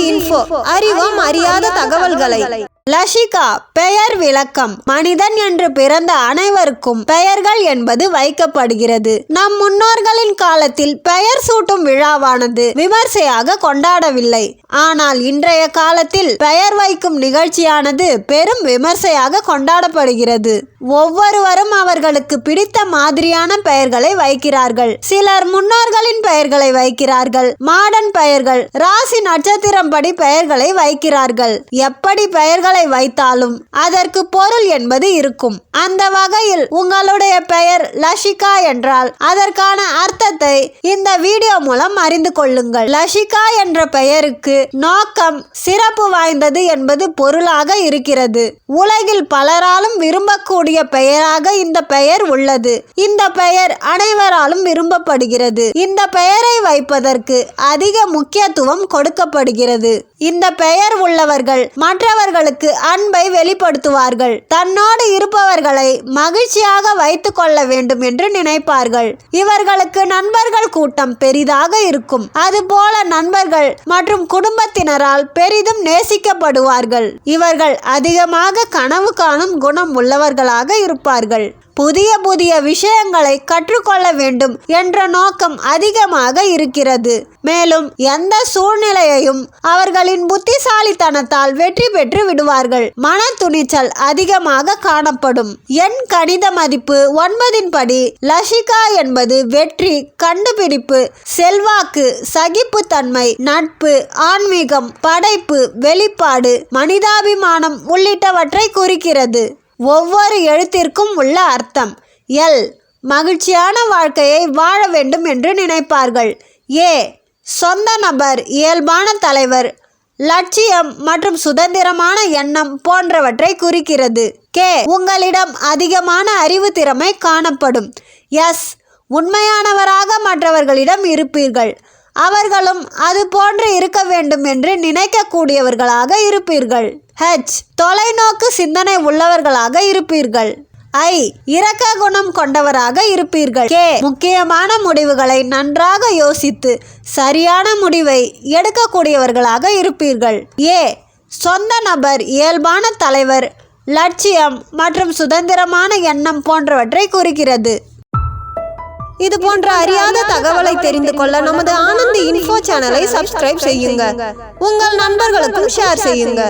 Info அறிவோம் அறியாத தகவல்களை. லஷிகா பெயர் விளக்கம். மனிதன் என்று பிறந்த அனைவருக்கும் பெயர்கள் என்பது வைக்கப்படுகிறது. நம் முன்னோர்களின் காலத்தில் பெயர் சூட்டும் விழாவானது விமர்சையாக கொண்டாடவில்லை. ஆனால் இன்றைய காலத்தில் பெயர் வைக்கும் நிகழ்ச்சியானது பெரும் விமர்சையாக கொண்டாடப்படுகிறது. ஒவ்வொருவரும் அவர்களுக்கு பிடித்த மாதிரியான பெயர்களை வைக்கிறார்கள். சிலர் முன்னோர்களின் பெயர்களை வைக்கிறார்கள். மாடன் பெயர்கள் ராசி நட்சத்திரம் படி பெயர்களை வைக்கிறார்கள். எப்படி பெயர்கள் வைத்தாலும் அதற்கு பொருள் என்பது இருக்கும். அந்த வகையில் உங்களுடைய பெயர் லஷிகா என்றால் அதற்கான அர்த்தத்தை இந்த வீடியோ மூலம் அறிந்து கொள்ளுங்கள். லஷிகா என்ற பெயருக்கு நோக்கம் சிறப்பு வாய்ந்தது என்பது பொருளாக இருக்கிறது. உலகில் பலராலும் விரும்பக்கூடிய பெயராக இந்த பெயர் உள்ளது. இந்த பெயர் அனைவராலும் விரும்பப்படுகிறது. இந்த பெயரை வைப்பதற்கு அதிக முக்கியத்துவம் கொடுக்கப்படுகிறது. இந்த பெயர் உள்ளவர்கள் மற்றவர்களுக்கு அன்பை வெளிப்படுத்துவார்கள். தன்னோடு இருப்பவர்களை மகிழ்ச்சியாக வைத்துக் கொள்ள வேண்டும் என்று நினைப்பார்கள். இவர்களுக்கு நண்பர்கள் கூட்டம் பெரிதாக இருக்கும். அதுபோல நண்பர்கள் மற்றும் குடும்பத்தினரால் பெரிதும் நேசிக்கப்படுவார்கள். இவர்கள் அதிகமாக கனவு காணும் குணம் உள்ளவர்களாக இருப்பார்கள். புதிய புதிய விஷயங்களை கற்றுக்கொள்ள வேண்டும் என்ற நோக்கம் அதிகமாக இருக்கிறது. மேலும் எந்த சூழ்நிலையையும் அவர்களின் புத்திசாலித்தனத்தால் வெற்றி பெற்று விடுவார்கள். மன துணிச்சல் அதிகமாக காணப்படும். என் கணித மதிப்பு ஒன்பதின் படி லஷிகா என்பது வெற்றி கண்டுபிடிப்பு செல்வாக்கு சகிப்புத்தன்மை நட்பு ஆன்மீகம் படைப்பு வெளிப்பாடு மனிதாபிமானம் உள்ளிட்டவற்றை குறிக்கிறது. ஒவ்வொரு எழுத்திற்கும் உள்ள அர்த்தம். எல். மகிழ்ச்சியான வாழ்க்கையை வாழ வேண்டும் என்று நினைப்பார்கள். ஏ. சொந்த நபர் இயல்பான தலைவர் லட்சியம் மற்றும் சுதந்திரமான எண்ணம் போன்றவற்றை குறிக்கிறது. கே. உங்களிடம் அதிகமான அறிவு திறமை காணப்படும். எஸ். உண்மையானவராக மற்றவர்களிடம் இருப்பீர்கள். அவர்களும் அது போன்று இருக்க வேண்டும் என்று நினைக்கக்கூடியவர்களாக இருப்பீர்கள். ஹெச் தொலைநோக்கு சிந்தனை உள்ளவர்களாக இருப்பீர்கள். ஐ இரக்க குணம் கொண்டவராக இருப்பீர்கள். கே முக்கியமான முடிவுகளை நன்றாக யோசித்து சரியான முடிவை எடுக்கக்கூடியவர்களாக இருப்பீர்கள். ஏ சொந்த நபர் இயல்பான தலைவர் லட்சியம் மற்றும் சுதந்திரமான எண்ணம் போன்றவற்றை குறிக்கிறது. இது போன்ற அறியாத தகவலை தெரிந்து கொள்ள நமது ஆனந்தி இன்ஃபோ சேனலை சப்ஸ்கிரைப் செய்யுங்க. உங்கள் நண்பர்களுக்கும் ஷேர் செய்யுங்க.